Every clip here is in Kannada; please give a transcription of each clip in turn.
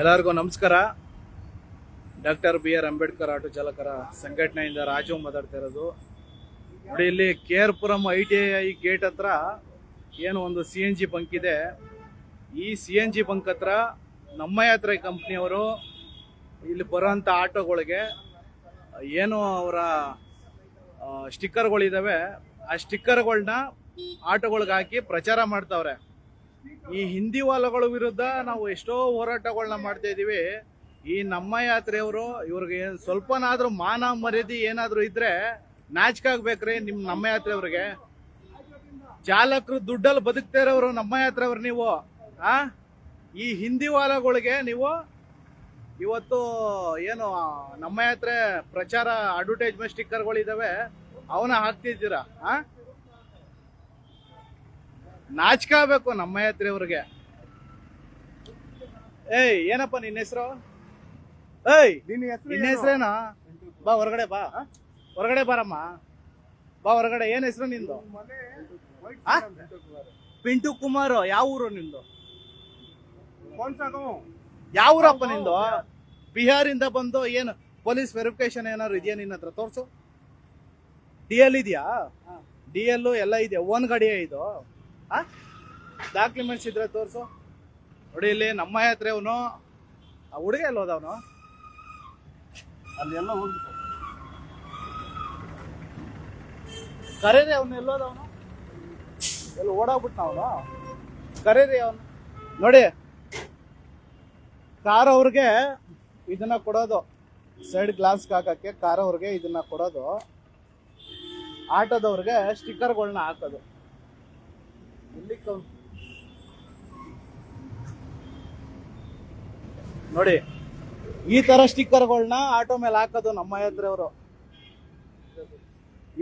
ಎಲ್ಲರಿಗೂ ನಮಸ್ಕಾರ. Doctor B R Ambedkar auto ಚಾಲಕರ ಸಂಘಟನೆಯಿಂದ ರಾಜು ಮಾತಾಡ್ತಾ ಇರೋದು. ನೋಡಿ, ಇಲ್ಲಿ K R Puram I T I gate ಹತ್ರ ಏನು ಒಂದು ಸಿ ಎನ್ ಜಿ ಬಂಕ್ ಇದೆ. ಈ ಸಿ ಎನ್ ಜಿ ಬಂಕ್ ಹತ್ರ ನಮ್ಮ ಯಾತ್ರೆ ಕಂಪ್ನಿಯವರು ಇಲ್ಲಿ ಬರೋಂಥ ಆಟೋಗಳಿಗೆ ಏನು ಅವರ ಸ್ಟಿಕ್ಕರ್ಗಳಿದ್ದಾವೆ ಆ ಸ್ಟಿಕ್ಕರ್ಗಳನ್ನ ಆಟೋಗಳಿಗೆ ಹಾಕಿ ಪ್ರಚಾರ ಮಾಡ್ತಾವ್ರೆ. ಈ ಹಿಂದಿ ವಾಲಗಳ ವಿರುದ್ಧ ನಾವು ಎಷ್ಟೋ ಹೋರಾಟಗಳನ್ನ ಮಾಡ್ತಾ ಇದ್ದೀವಿ. ಈ ನಮ್ಮ ಯಾತ್ರೆಯವರು ಇವ್ರಿಗೆ ಸ್ವಲ್ಪನಾದ್ರೂ ಮಾನ ಮರ್ಯಾದೆ ಏನಾದರೂ ಇದ್ರೆ ನಾಚಿಕೆ ಆಗ್ಬೇಕ್ರಿ ನಿಮ್ ನಮ್ಮ ಯಾತ್ರೆಯವ್ರಿಗೆ. ಚಾಲಕರು ದುಡ್ಡಲ್ಲಿ ಬದುಕ್ತಾ ಇರೋರು ನಮ್ಮ ಯಾತ್ರೆಯವ್ರು ನೀವು. ಆ? ಈ ಹಿಂದಿ ವಾಲಗಳಿಗೆ ನೀವು ಇವತ್ತು ಏನು ನಮ್ಮ ಯಾತ್ರೆ ಪ್ರಚಾರ ಅಡ್ವರ್ಟೈಸ್ಮೆಂಟ್ ಸ್ಟಿಕ್ಕರ್ಗಳಿದ್ದಾವೆ ಅವನ್ನ ಹಾಕ್ತಿದ್ದೀರಾ? ಆ? ನಾಚ್ಕೋಬೇಕು ನಮ್ಮ ಹತ್ರ ಅವ್ರಿಗೆ ಏಯ್ ಏನಪ್ಪ ನಿನ್ನ ಹೆಸರು? ಏಯ್ ನಿನ್ನ ಹೆಸರು ನಿನ್ನ ಹೆಸರೇನ? ಬಾ ಹೊರಗಡೆ ಬಾ. ಹೊರಗಡೆ ಬಾರಮ್ಮ. ಬಾ ಹೊರಗಡೆ. ಏನ್ ಹೆಸರು ನಿಂದು? ಪಿಂಟು ಕುಮಾರ್ ಯಾವ ಊರು ನಿಂದು? ಯಾವ ಊರಪ್ಪ ನಿಂದು? ಬಿಹಾರಿಂದ ಬಂದು ಏನು ಪೊಲೀಸ್ ವೆರಿಫಿಕೇಶನ್ ಏನಾದ್ರು ಇದೆಯಾ ನಿನ್ನ ಹತ್ರ? ತೋರ್ಸು. ಡಿ ಎಲ್ ಇದೆಯಾ? ಡಿ ಎಲ್ ಎಲ್ಲ ಇದೆಯಾ? ಓನ್ ಗಾಡಿಯೇ ಇದು? ಡಾಕ್ಯುಮೆಂಟ್ಸ್ ಇದ್ರೆ ತೋರಿಸು. ನೋಡಿ ಇಲ್ಲಿ ನಮ್ಮ ಹತ್ರ ಅವನು, ಆ ಹುಡುಗ ಎಲ್ಲ ಹೋದವನು ಅಲ್ಲೆಲ್ಲ ಹೋಗ್ಬಿಟ್ಟು ಕರೇರಿ ಅವನು ಎಲ್ಲೋದವನು ಎಲ್ಲ ಓಡಾಗ್ಬಿಟ್ಟು ಅವನು? ಕರೇರಿ ಅವನು. ನೋಡಿ, ಕಾರ್ ಅವ್ರಿಗೆ ಇದನ್ನ ಕೊಡೋದು. ಸೈಡ್ ಗ್ಲಾಸ್ ಹಾಕಕ್ಕೆ ಕಾರ್ ಅವ್ರಿಗೆ ಇದನ್ನ ಕೊಡೋದು. ಆಟೋದವ್ರಿಗೆ ಸ್ಟಿಕ್ಕರ್ಗಳನ್ನ ಹಾಕೋದು. ನೋಡಿ, ಈ ತರ ಸ್ಟಿಕ್ಕರ್ಗಳನ್ನ ಆಟೋ ಮೇಲೆ ಹಾಕೋದು ನಮ್ಮ ಯಾತ್ರೆಯವರು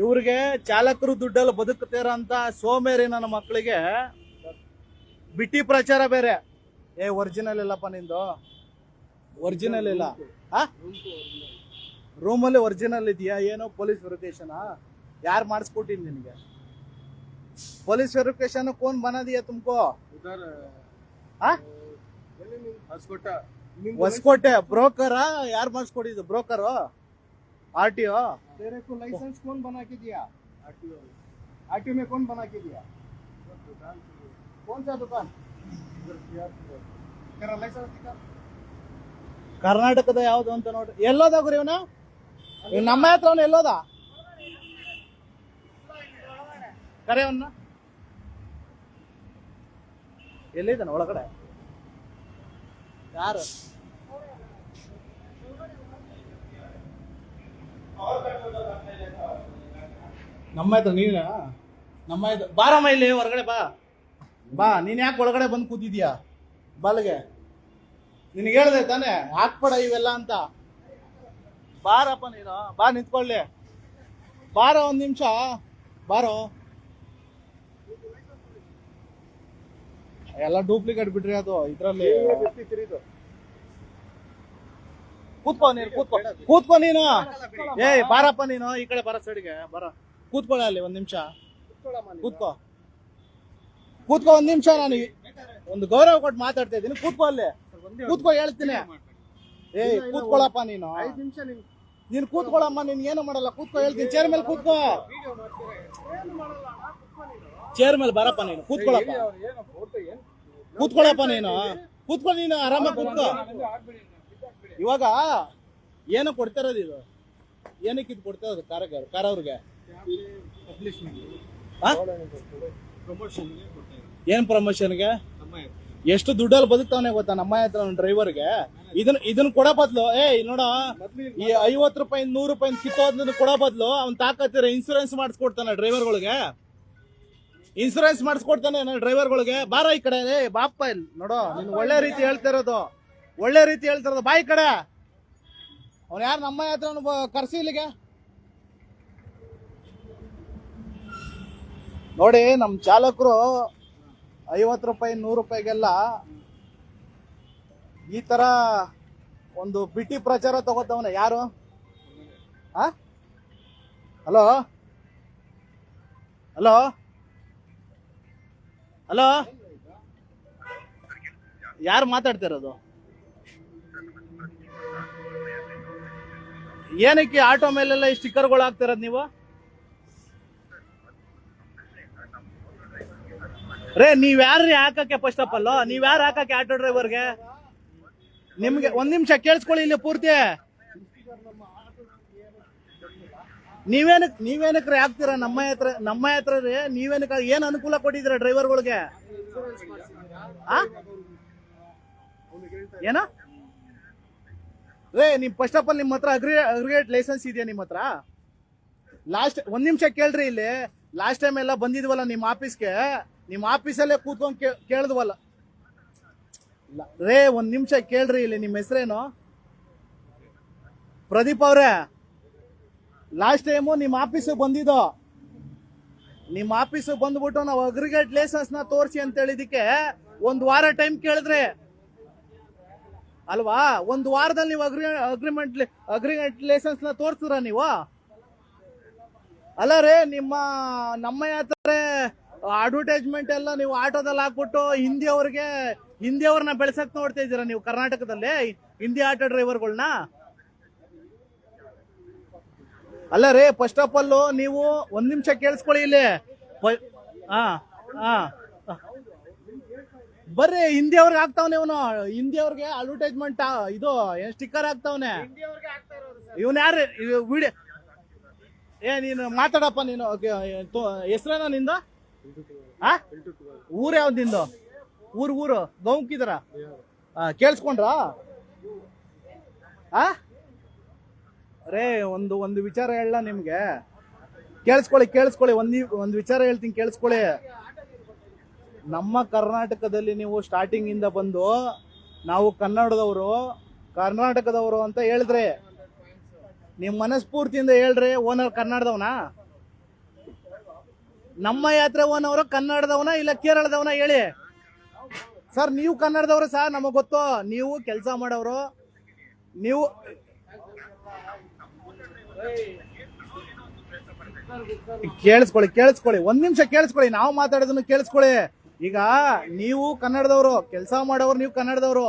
ಇವ್ರಿಗೆ ಚಾಲಕರು ದುಡ್ಡಲ್ಲಿ ಬದುಕುತ್ತಿರೋಂತ ಸೋಮೇರಿ ನನ್ನ ಮಕ್ಕಳಿಗೆ ಬಿಟ್ಟಿ ಪ್ರಚಾರ ಬೇರೆ. ಏ ಒರಿಜಿನಲ್ ಇಲ್ಲಪ್ಪ ನಿಂದು. ಒರಿಜಿನಲ್ ಇಲ್ಲ. ರೂಮಲ್ಲಿ ಒರಿಜಿನಲ್ ಇದೆಯಾ? ಏನೋ ಪೊಲೀಸ್ ವೆರಿಫಿಕೇಶನ್ ಯಾರು ಮಾಡಿಸ್ಕೊಟ್ಟಿನಿ ನಿನಗೆ? ಪೊಲೀಸ್ ವೆರಿಫಿಕೇಶನ್ ಕೋನ್ ಬನಾ ದಿಯಾ ತುಮಕೋ उधर ಆ हसकोटा ಹೊಸಕೋಟೆ ಬ್ರೋಕರ ಯಾರು ಮಾಡಿಸ್ಕೊಟ್ಟಿದ್ದು ಬ್ರೋಕರು ಆರ್ ಟಿ ಒ तेरे को लाइसेंस कौन बना के दिया आरटीओ आरटीओ में कौन बना के दिया कौन सा दुकान तेरा लाइसेंस दिखा ಕರ್ನಾಟಕದ ಯಾವ್ದು ಅಂತ ನೋಡ್ರಿ ಎಲ್ಲೋದ ಗುರಿ ಇವನು ಇವ್ನು ನಮ್ಮ ಹತ್ರ ಅವನು ಎಲ್ಲೋದ ಕರೆ ಅವನ್ನ ಎಲ್ಲಿದ್ದಾನೆ? ಒಳಗಡೆ? ಯಾರು? ನಮ್ಮ ಆಯ್ತು ನೀನ ನಮ್ಮ ಆಯ್ತು ಬಾರಮ್ಮ ಇಲ್ಲಿ, ಹೊರಗಡೆ ಬಾ. ಬಾ, ನೀನ್ ಯಾಕೆ ಒಳಗಡೆ ಬಂದು ಕೂತಿದ್ಯಾ? ಬಲ್ಗೆ. ನಿನಗೆ ಹೇಳ್ದೆ ತಾನೆ, ಹಾಕ್ಬೇಡ ಇವೆಲ್ಲ ಅಂತ. ಬಾರಪ್ಪ ನೀನು. ಬಾ, ನಿಂತ್ಕೊಳ್ಳಿ. ಬಾರೋ ಒಂದ್ ನಿಮಿಷ. ಬಾರೋ. ಎಲ್ಲ ಡೂಪ್ಲಿಕೇಟ್ ಬಿಡ್ರಿ ಅದು ಇದ್ರಲ್ಲಿ ಕೂತ್ಕೋ ನೀನು, ಕೂತ್ಕೋ. ಕೂತ್ಕೋ ನೀನು. ಏಯ್, ಬಾರಪ್ಪ ನೀನು. ಈ ಕಡೆ ಬರ ಸೈಡ್ಗೆ, ಬರ. ಕೂತ್ಕೊಳ ಅಲ್ಲಿ ಒಂದ್ ನಿಮಿಷ. ಕೂತ್ಕೋ. ಕೂತ್ಕೋ ಒಂದ್ ನಿಮಿಷ ನಾನು ಒಂದು ಗೌರವ ಕೊಟ್ಟು ಮಾತಾಡ್ತಾ ಇದ್ದೀನಿ. ಕೂತ್ಕೋ ಅಲ್ಲಿ. ಕೂತ್ಕೋ, ಹೇಳ್ತೀನಿ. ಏಯ್, ಕೂತ್ಕೊಳಪ್ಪ ನೀನು. ನೀನ್ ಕೂತ್ಕೊಳಮ್ಮ, ನೀನ್ ಏನು ಮಾಡಲ್ಲ. ಕೂತ್ಕೋ, ಹೇಳ್ತೀನಿ. ಚೇರ್ ಮೇಲೆ ಕೂತ್ಕೋ. ಚೇರ್ ಮೇಲೆ ಬರಪ್ಪ ನೀನು. ಕೂತ್ಕೊಳಪ್ಪ. ಕೂತ್ಕೊಳಪ್ಪ ನೀನು. ಕೂತ್ಕೊಂಡು ನೀನು ಆರಾಮಾಗಿ ಕೂತ್ಕೋ. ಇವಾಗ ಏನು ಕೊಡ್ತಾ ಇರೋದು ಇದು. ಏನಕ್ಕೆ ಇದು ಕೊಡ್ತಾ ಇರೋದು ಕಾರ ಕಾರ ಅವ್ರಿಗೆ? ಏನ್ ಪ್ರಮೋಷನ್ಗೆ ಎಷ್ಟು ದುಡ್ಡಲ್ಲಿ ಬದುಕ್ತಾವನೆ ಗೊತ್ತಾ? ನಮ್ಮ ಹತ್ರ ಡ್ರೈವರ್ಗೆ ಇದನ್ನ ಇದನ್ನ ಕೊಡ ಬದ್ಲು. ಏ ನೋಡ. ಈ ಐವತ್ತು ರೂಪಾಯಿ ನೂರು ರೂಪಾಯಿ ಕಿತ್ತೋದನ್ನ ಕೊಡೋ ಬದ್ಲು. ಅವ್ನ್ ತಾಕತ್ತಿರ ಇನ್ಸೂರೆನ್ಸ್ ಮಾಡಿಸ್ಕೊಡ್ತಾನೆ ಡ್ರೈವರ್ಗಳಿಗೆ ಇನ್ಸೂರೆನ್ಸ್ ಮಾಡಿಸ್ಕೊಡ್ತಾನೆ ಡ್ರೈವರ್ಗಳಿಗೆ ಬಾರ ಈ ಕಡೆ. ಏ, ಬಾಪ್ಪ ಇಲ್ಲಿ. ನೋಡೋ, ನೀನು ಒಳ್ಳೆ ರೀತಿ ಹೇಳ್ತಾ ಇರೋದು. ಒಳ್ಳೆ ರೀತಿ ಹೇಳ್ತಿರೋದು ಬಾಯಿ ಕಡೆ. ಅವ್ನು ಯಾರು ನಮ್ಮ ಹತ್ರ ಕರ್ಸಿ ಇಲ್ಲಿಗೆ? ನೋಡಿ ನಮ್ಮ ಚಾಲಕರು ಐವತ್ತು ರೂಪಾಯಿ, ನೂರು ರೂಪಾಯಿಗೆಲ್ಲ ಈ ತರ ಒಂದು ಬಿಟ್ಟಿ ಪ್ರಚಾರ ತಗೋತವನ. ಯಾರು? ಹಲೋ? ಹಲೋ? ಹಲೋ? ಯಾರು ಮಾತಾಡ್ತಿರೋದು? ಏನಕ್ಕೆ ಆಟೋ ಮೇಲೆಲ್ಲ ಈ ಸ್ಟಿಕ್ಕರ್ಗಳು ಹಾಕ್ತಿರೋದು ನೀವು? ರೇ, ನೀವ್ ಯಾರ್ರಿ ಹಾಕಕ್ಕೆ ಫಸ್ಟ್ ಆಫ್ ಆಲ್ ನೀವ್ ಯಾರು ಹಾಕಕ್ಕೆ ಆಟೋ ಡ್ರೈವರ್ಗೆ ನಿಮ್ಗೆ ಒಂದ್ ನಿಮಿಷ ಕೇಳಿಸ್ಕೊಳ್ಳಿ ಇಲ್ಲಿ ಪೂರ್ತಿ. ನೀವೇನಕ್ ನೀವೇನಕ್ರೆ ಹಾಕ್ತೀರಾ ನಮ್ಮ ಹತ್ರ ನಮ್ಮ ಹತ್ರ ರೀ ನೀವೇನಕ್ಕೆ ಏನ್ ಅನುಕೂಲ ಕೊಟ್ಟಿದ್ದೀರಾ ಡ್ರೈವರ್ಗಳಿಗೆ? ಏನ? ರೇ ನಿಮ್ ಫಸ್ಟ್ ಆಫ್ ಆಲ್ ನಿಮ್ಮ ಹತ್ರ ಅಗ್ರಿ ಅಗ್ರಿಗೇಟ್ ಲೈಸೆನ್ಸ್ ಇದೆಯಾ ನಿಮ್ಮ ಹತ್ರ? ಲಾಸ್ಟ್ ಒಂದ್ ನಿಮಿಷ ಕೇಳ್ರಿ ಇಲ್ಲಿ. ಲಾಸ್ಟ್ ಟೈಮ್ ಎಲ್ಲ ಬಂದಿದ್ವಲ್ಲ ನಿಮ್ಮ ಆಫೀಸ್ಗೆ ನಿಮ್ಮ ಆಫೀಸಲ್ಲೇ ಕೂತ್ಕೊಂಡ್ ಕೇಳಿದ್ವಲ್ಲ. ರೇ, ಒಂದ್ ನಿಮಿಷ ಕೇಳ್ರಿ ಇಲ್ಲಿ ನಿಮ್ಮ ಹೆಸರೇನು? ಪ್ರದೀಪ್ ಅವ್ರೆ. ಲಾಸ್ಟ್ ಟೈಮು ನಿಮ್ಮ ಆಫೀಸಿಗೆ ಬಂದಿದ್ದು. ನಿಮ್ಮ ಆಫೀಸಿಗೆ ಬಂದ್ಬಿಟ್ಟು ನಾವು ಅಗ್ರಿಗೇಟ್ ಲೈಸೆನ್ಸ್ನ ತೋರಿಸಿ ಅಂತ ಹೇಳಿದಕ್ಕೆ ಒಂದು ವಾರ ಟೈಮ್ ಕೇಳಿದ್ರೆ. ಅಲ್ವಾ? ಒಂದು ವಾರದಲ್ಲಿ ನೀವು ಅಗ್ರಿ ಅಗ್ರಿಮೆಂಟ್ ಅಗ್ರಿಗೇಟ್ ಲೈಸೆನ್ಸ್ನ ತೋರಿಸ್ತೀರಾ ನೀವು? ಅಲ್ಲ ರೀ, ನಿಮ್ಮ, ನಮ್ಮ ಯಾತ್ರೆ ಅಡ್ವರ್ಟೈಸ್ಮೆಂಟ್ ಎಲ್ಲ ನೀವು ಆಟೋದಲ್ಲಿ ಹಾಕ್ಬಿಟ್ಟು ಹಿಂದಿ ಅವ್ರಿಗೆ, ಹಿಂದಿ ಅವ್ರನ್ನ ಬೆಳೆಸಕ್ ನೋಡ್ತಾ ಇದ್ದೀರಾ ನೀವು ಕರ್ನಾಟಕದಲ್ಲಿ? ಹಿಂದಿ ಆಟೋ ಡ್ರೈವರ್ಗಳನ್ನ ಅಲ್ಲ ರೀ ಫಸ್ಟ್ ಆಫ್ ಆಲ್ ನೀವು ಒಂದ್ ನಿಮಿಷ ಕೇಳಿಸ್ಕೊಳ್ಳಿ ಇಲ್ಲಿ. ಹಾ ಹಾ ಬರ್ರಿ ಹಾಕ್ತಾವನೆ ಇವನು. ಹಿಂದಿ ಅವ್ರಿಗೆ ಅಡ್ವರ್ಟೈಸ್ಮೆಂಟ್ ಇದು ಏನ್ ಸ್ಟಿಕ್ಕರ್ ಹಾಕ್ತಾವನೆ. ಇವನ್ ಯಾರು ವಿಡಿಯೋ ಏ, ನೀನು ಮಾತಾಡಪ್ಪ ನೀನು. ಹೆಸ್ರೇನ ನಿಂದು? ಊರ್ ಯಾವ್ದು ನಿಂದು? ಊರು ಊರು. ಗೌಂಕಿದ್ರ? ಕೇಳಿಸ್ಕೊಂಡ್ರ? ಆ? ರೇ ಒಂದು ಒಂದು ವಿಚಾರ ಹೇಳ ನಿಮ್ಗೆ? ಕೇಳಿಸ್ಕೊಳ್ಳಿ ಕೇಳಿಸ್ಕೊಳ್ಳಿ, ಒಂದು ಒಂದು ವಿಚಾರ ಹೇಳ್ತೀನಿ, ಕೇಳಿಸ್ಕೊಳ್ಳಿ. ನಮ್ಮ ಕರ್ನಾಟಕದಲ್ಲಿ ನೀವು ಸ್ಟಾರ್ಟಿಂಗ್ ಇಂದ ಬಂದು, ನಾವು ಕನ್ನಡದವರು, ಕರ್ನಾಟಕದವರು ಅಂತ ಹೇಳಿದ್ರೆ ನಿಮ್ಮ ಮನಸ್ಫೂರ್ತಿಯಿಂದ ಹೇಳ್ರಿ ಓನರ್ ಕನ್ನಡದವನ? ನಮ್ಮ ಯಾತ್ರೆ ಓನವರು ಕನ್ನಡದವನ ಇಲ್ಲ ಕೇರಳದವನ ಹೇಳಿ? ಸರ್, ನೀವು ಕನ್ನಡದವರು ಸರ್, ನಮಗ್ ಗೊತ್ತು. ನೀವು ಕೆಲಸ ಮಾಡೋರು, ನೀವು ಕೇಳಿಸ್ಕೊಳ್ಳಿ ಕೇಳಿಸ್ಕೊಳ್ಳಿ. ಒಂದ್ ನಿಮಿಷ ಕೇಳಿಸ್ಕೊಳ್ಳಿ. ನಾವು ಮಾತಾಡೋದನ್ನು ಕೇಳಿಸ್ಕೊಳ್ಳಿ. ಈಗ ನೀವು ಕನ್ನಡದವರು, ಕೆಲಸ ಮಾಡೋರು ನೀವು ಕನ್ನಡದವರು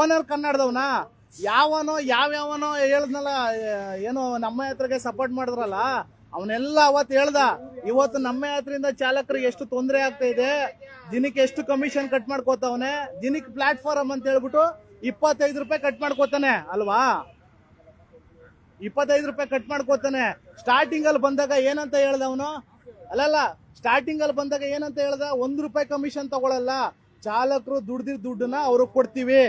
ಓನರ್ ಕನ್ನಡದವನ, ಯಾವನೋ, ಯಾವ್ಯಾವನೋ ಹೇಳದ್ನಲ್ಲ, ಏನು ನಮ್ಮ ಯಾತ್ರೆಗೆ ಸಪೋರ್ಟ್ ಮಾಡಿದ್ರಲ್ಲ, ಅವನೆಲ್ಲ ಅವತ್ತು ಹೇಳ್ದ, ಇವತ್ತು ನಮ್ಮ ಯಾತ್ರೆಯಿಂದ ಚಾಲಕರಿಗೆ ಎಷ್ಟು ತೊಂದರೆ ಆಗ್ತಾ ಇದೆ, ದಿನಕ್ಕೆ ಎಷ್ಟು ಕಮಿಷನ್ ಕಟ್ ಮಾಡ್ಕೋತಾವನೆ, ದಿನಕ್ಕೆ ಪ್ಲಾಟ್ಫಾರ್ಮ್ ಅಂತ ಹೇಳ್ಬಿಟ್ಟು ಇಪ್ಪತ್ತೈದು ರೂಪಾಯಿ ಕಟ್ ಮಾಡ್ಕೋತಾನೆ, ಅಲ್ವಾ? ಇಪ್ಪತ್ತೈದು ರೂಪಾಯಿ ಕಟ್ ಮಾಡ್ಕೋತಾನೆ. ಸ್ಟಾರ್ಟಿಂಗ್ ಅಲ್ಲಿ ಬಂದಾಗ ಏನಂತ ಹೇಳ್ದ ಅವನು? ಅಲ್ಲಲ್ಲ ಸ್ಟಾರ್ಟಿಂಗ್ ಅಲ್ಲಿ ಬಂದಾಗ ಏನಂತ ಹೇಳ್ದ? ಒಂದ್ ರೂಪಾಯಿ ಕಮಿಷನ್ ತಗೊಳಲ್ಲ. ಚಾಲಕರು ದುಡ್ದಿರ್ ದುಡ್ಡನ್ನ ಅವ್ರಿಗೆ ಕೊಡ್ತೀವಿ.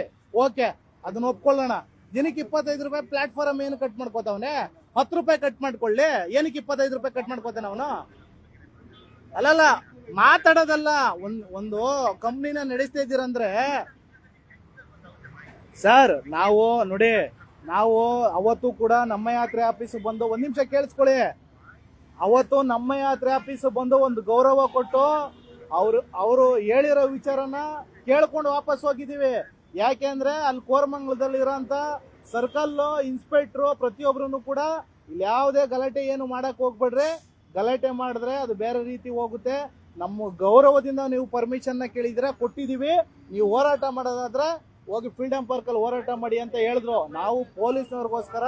ಓಕೆ ಅದನ್ನ ಒಪ್ಕೊಳ್ಳೋಣ. ದಿನಕ್ಕೆ ಇಪ್ಪತ್ತೈದು ರೂಪಾಯಿ ಪ್ಲಾಟ್ಫಾರ್ಮ್ ಏನು ಕಟ್ ಮಾಡ್ಕೋತಾವನೆ? ಹತ್ತು ರೂಪಾಯಿ ಕಟ್ ಮಾಡ್ಕೊಳ್ಳಿ. ಏನಕ್ಕೆ ಇಪ್ಪತ್ತೈದು ರೂಪಾಯಿ ಕಟ್ ಮಾಡ್ಕೋತಾನೆ ಅವನು? ಅಲ್ಲಲ್ಲ, ಮಾತಾಡೋದಲ್ಲ. ಒಂದ್, ಒಂದು ಕಂಪ್ನಿನ ನಡೆಸ್ತಾ ಇದ್ದೀರಂದ್ರೆ ಸರ್ ನಾವು ನೋಡಿ ನಾವು ಅವತ್ತು ಕೂಡ ನಮ್ಮ ಯಾತ್ರೆ ಆಫೀಸ್ ಬಂದು ಒಂದ್ ನಿಮಿಷ ಕೇಳಿಸ್ಕೊಳ್ಳಿ. ಅವತ್ತು ನಮ್ಮ ಯಾತ್ರೆ ಆಫೀಸ್ ಬಂದು ಒಂದು ಗೌರವ ಕೊಟ್ಟು ಅವರು ಅವರು ಹೇಳಿರೋ ವಿಚಾರನ ಕೇಳ್ಕೊಂಡು ವಾಪಸ್ ಯಾಕೆ ಯಾಕೆಂದ್ರೆ ಅಲ್ಲಿ ಕೋರಮಂಗಲದಲ್ಲಿ ಇರೋಂತ ಸರ್ಕಲ್ ಇನ್ಸ್ಪೆಕ್ಟ್ರು ಪ್ರತಿಯೊಬ್ರು ಕೂಡ ಇಲ್ಲಿ ಯಾವುದೇ ಗಲಾಟೆ ಏನು ಮಾಡಕ್ ಹೋಗ್ಬೇಡ್ರಿ. ಗಲಾಟೆ ಮಾಡಿದ್ರೆ ಅದು ಬೇರೆ ರೀತಿ ಹೋಗುತ್ತೆ. ನಮ್ಮ ಗೌರವದಿಂದ ನೀವು ಪರ್ಮಿಷನ್ನ ಕೇಳಿದ್ರೆ ಕೊಟ್ಟಿದೀವಿ ನೀವು ಹೋರಾಟ ಮಾಡೋದಾದ್ರೆ ಹೋಗಿ ಫ್ರೀಡಂ ಪಾರ್ಕ್ ಅಲ್ಲಿ ಹೋರಾಟ ಮಾಡಿ ಅಂತ ಹೇಳಿದ್ರು. ನಾವು ಪೊಲೀಸ್ನವ್ರಿಗೋಸ್ಕರ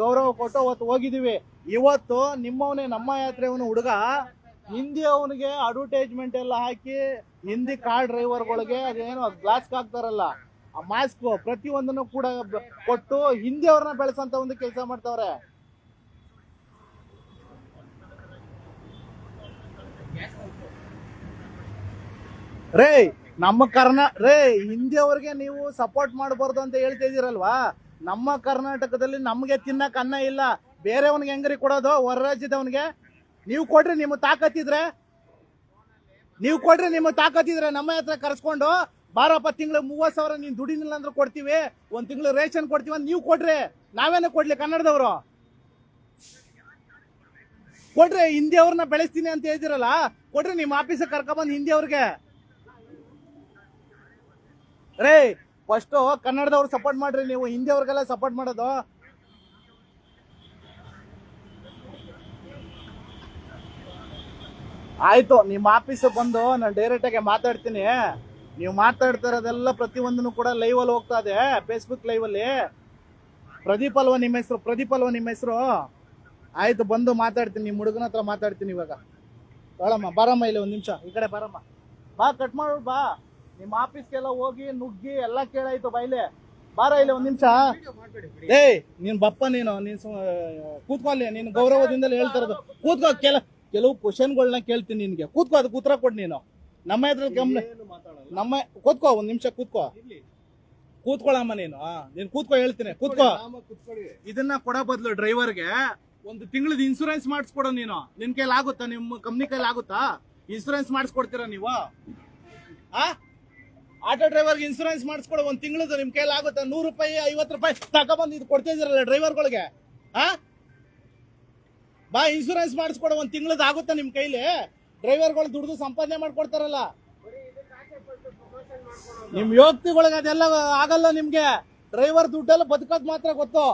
ಗೌರವ ಕೊಟ್ಟು ಅವತ್ತು ಹೋಗಿದೀವಿ ಇವತ್ತು ನಿಮ್ಮವನೇ ನಮ್ಮ ಯಾತ್ರೆಯವನು ಹುಡುಗ. ಹಿಂದಿ ಅವನಿಗೆ ಅಡ್ವರ್ಟೈಸ್ಮೆಂಟ್ ಎಲ್ಲ ಹಾಕಿ ಹಿಂದಿ ಕಾರ್ ಡ್ರೈವರ್ಗಳಿಗೆ ಅದೇನು ಗ್ಲಾಸ್ ಹಾಕ್ತಾರಲ್ಲ, ಆ ಮಾಸ್ಕ್ ಪ್ರತಿಯೊಂದನ್ನು ಕೂಡ ಕೊಟ್ಟು ಹಿಂದಿ ಅವ್ರನ್ನ ಬೆಳೆಸಂತ ಒಂದು ಕೆಲಸ ಮಾಡ್ತಾವ್ರೆ. ರೇ ನಮ್ಮ ಕರ್ನಾ ರೇ, ಹಿಂದಿಯವ್ರಿಗೆ ನೀವು ಸಪೋರ್ಟ್ ಮಾಡಬಾರ್ದು ಅಂತ ಹೇಳ್ತಾ ಇದೀರಲ್ವಾ ನಮ್ಮ ಕರ್ನಾಟಕದಲ್ಲಿ ನಮಗೆ ತಿನ್ನಕ್ ಅನ್ನ ಇಲ್ಲ. ಬೇರೆಯವನಿಗೆ ಹೆಂಗ್ರಿ ಕೊಡೋದು? ಹೊರ ರಾಜ್ಯದವನಿಗೆ ನೀವು ಕೊಡ್ರಿ, ನಿಮ್ಮ ತಾಕತ್ತಿದ್ರೆ ನೀವು ಕೊಡ್ರಿ, ನಿಮ್ಮ ತಾಕತ್ತಿದ್ರೆ ನಮ್ಮ ಹತ್ರ ಕರ್ಸ್ಕೊಂಡು, ಬಾರಪ್ಪ, ತಿಂಗಳು ಮೂವತ್ತು ಸಾವಿರ ನೀನು ದುಡಿನಿಲ್ಲ ಅಂದ್ರೆ ಕೊಡ್ತೀವಿ. ಒಂದು ತಿಂಗಳು ರೇಷನ್ ಕೊಡ್ತೀವಿ ಅಂತ ನೀವು ಕೊಡ್ರಿ. ನಾವೇನ ಕೊಡ್ಲಿ ಕನ್ನಡದವರು? ಕೊಡ್ರಿ ಹಿಂದಿಯವ್ರನ್ನ ಬೆಳೆಸ್ತೀನಿ ಅಂತ ಹೇಳ್ತಿರಲ್ಲ? ಕೊಡ್ರಿ, ನಿಮ್ಮ ಆಫೀಸಿಗೆ ಕರ್ಕೊಬಂದ್ ಹಿಂದಿ ಅವ್ರಿಗೆ ರೇ ಫಸ್ಟ್ ಕನ್ನಡದವ್ರು ಸಪೋರ್ಟ್ ಮಾಡ್ರಿ, ನೀವು ಹಿಂದಿಯವ್ರಿಗೆಲ್ಲ ಸಪೋರ್ಟ್ ಮಾಡೋದು. ಆಯ್ತು, ನಿಮ್ಮ ಆಫೀಸ್ ಬಂದು ನಾನು ಡೈರೆಕ್ಟ್ ಆಗಿ ಮಾತಾಡ್ತೀನಿ. ನೀವು ಮಾತಾಡ್ತಾ ಇರೋದೆಲ್ಲ ಪ್ರತಿಯೊಂದನ್ನು ಕೂಡ ಲೈವ್ ಅಲ್ಲಿ ಹೋಗ್ತಾ ಇದೆ ಫೇಸ್ಬುಕ್ ಲೈವ್ ಅಲ್ಲಿ. ಪ್ರದೀಪ್ ಅಲ್ವಾ ನಿಮ್ಮ ಹೆಸರು? ಪ್ರದೀಪ್ ಅಲ್ವ ನಿಮ್ಮ ಹೆಸರು? ಆಯ್ತು, ಬಂದು ಮಾತಾಡ್ತೀನಿ, ನಿಮ್ಮ ಹುಡುಗನ ಮಾತಾಡ್ತೀನಿ ಇವಾಗ. ಬಾಳಮ್ಮ, ಬಾರಮ್ಮ ಇಲ್ಲಿ ಒಂದು ನಿಮಿಷ, ಈ ಕಡೆ ಬಾರಮ್ಮ. ಬಾ ಕಟ್ ಮಾಡು, ಬಾ. ನಿಮ್ಮ ಆಫೀಸ್ಗೆಲ್ಲ ಹೋಗಿ ನುಗ್ಗಿ ಎಲ್ಲ ಕೇಳಾಯ್ತು ಬಾಯ್ಲೆ. ಬಾರ ಇಲ್ಲ ಒಂದ್ ನಿಮಿಷ. ಏಯ್ ನಿನ್ ಬಪ್ಪ ನೀನು ನೀನ್ ಕೂತ್ಕೊಳ್ಳಿ ನೀನ್ ಗೌರವದಿಂದಲೇ ಹೇಳ್ತಾ ಇರೋದು. ಕೂತ್ಕೋ ಕೆಲ ಕೆಲವು ಕ್ವಶನ್ಗಳನ್ನ ಕೇಳ್ತೀನಿ ನಿನ್ಗೆ. ಕೂತ್ಕೋ ಅದಕ್ಕೆ ಉತ್ತರ ಕೊಡ್ ನೀನು. ನಮ್ಮ ಇದ್ರಲ್ಲಿ ಗಮನ ನಮ್ಮ ಕೂತ್ಕೋ ಒಂದ್ ನಿಮಿಷ ಕೂತ್ಕೋ. ಕೂತ್ಕೊಳಮ್ಮ ಕೂತ್ಕೊಳ್ಳಮ್ಮ ನೀನು ನೀನ್ ಕೂತ್ಕೋ ಹೇಳ್ತೀನಿ. ಕೂತ್ಕೋ. ಇದನ್ನ ಕೊಡೋ ಬದ್ಲು ಡ್ರೈವರ್ಗೆ. ಒಂದು ತಿಂಗಳದ ಇನ್ಸೂರೆನ್ಸ್ ಮಾಡಿಸ್ಕೊಡೋ ನೀನು. ನಿನ್ ಕೈಲಿ ಆಗುತ್ತಾ ನಿಮ್ಮ ಕಂಪ್ನಿ ಕೈಲಿ ಆಗುತ್ತಾ ಇನ್ಸೂರೆನ್ಸ್ ಮಾಡಿಸ್ಕೊಡ್ತೀರಾ ನೀವು? ಆ? ಆಟೋ ಡ್ರೈವರ್ಗೆ ಇನ್ಸೂರೆನ್ಸ್ ಮಾಡಿಸ್ಕೊಡು ಒಂದ್ ತಿಂಗಳು ನಿಮ್ಮ ಕೈಲಿ ಆಗುತ್ತೆ? ನೂರು ರೂಪಾಯಿ, ಐವತ್ತು ರೂಪಾಯಿ ತಗೊಬಂದು ಇದು ಕೊಡ್ತಿದ್ದೀರಲ್ಲ ಡ್ರೈವರ್ಗಳಿಗೆ, ಆ? ಬಾ ಇನ್ಸೂರೆನ್ಸ್ ಮಾಡಿಸ್ಕೊಡು ಒಂದ್ ತಿಂಗಳದ್ದು ಆಗುತ್ತೆ ನಿಮ್ಮ ಕೈಲಿ? ಡ್ರೈವರ್ಗಳು ದುಡ್ದು ಸಂಪಾದನೆ ಮಾಡ್ಕೊಡ್ತಾರಲ್ಲ. ನಿಮ್ಮ ಯೋಗ್ತಿಗಳಿಗೆ ಅದೆಲ್ಲ ಆಗಲ್ಲ ನಿಮಗೆ. ಡ್ರೈವರ್ ದುಡ್ಡೆಲ್ಲ ಬದುಕೋದು ಮಾತ್ರ ಗೊತ್ತು.